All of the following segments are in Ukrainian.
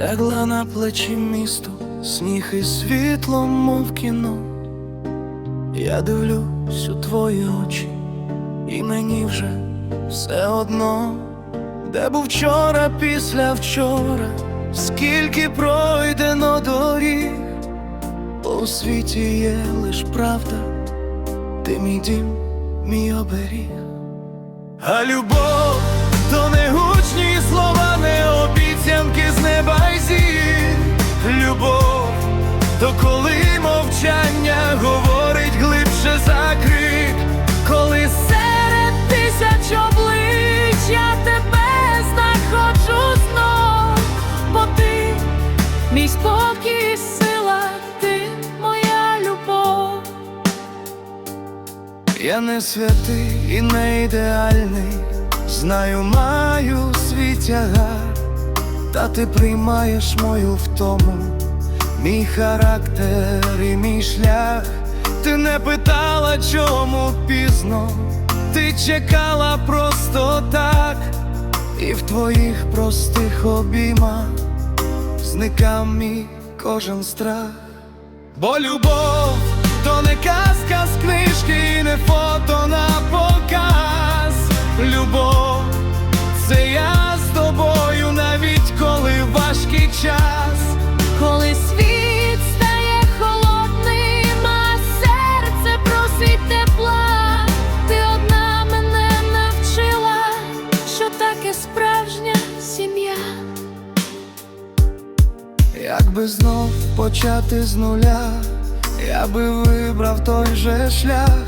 лягла на плечі місту, сніг і світло, мов кіно. Я дивлюсь у твої очі, і мені вже все одно, де був вчора після вчора, скільки пройдено доріг, бо у світі є лиш правда, ти мій дім, мій оберіг. А любов то коли мовчання говорить глибше за крик, коли серед тисяч облич я тебе знаходжу знов, бо ти мій спокій, сила, ти моя любов. Я не святий і не ідеальний, знаю, маю свій тягар, та ти приймаєш мою втому, мій характер і мій шлях. Ти не питала, чому пізно, ти чекала просто так, і в твоїх простих обіймах зникав мій кожен страх. Бо любов то не казка з книжки, не фото на показ. Якби знов почати з нуля, я би вибрав той же шлях,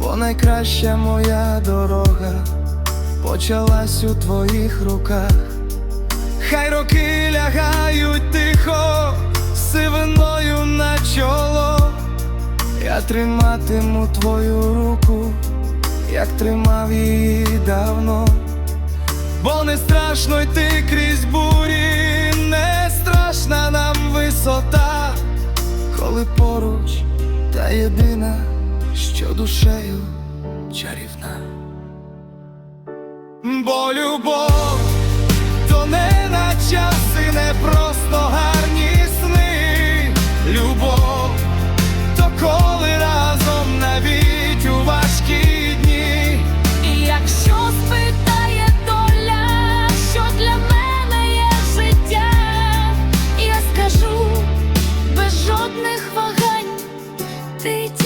бо найкраща моя дорога почалась у твоїх руках. Хай роки лягають тихо, сивиною на чоло. Я триматиму твою руку, як тримав її давно. Бо не страшно йти крізь бурі, не страшна нам висота, коли поруч та єдина, що душею чарівна. Бо любов beat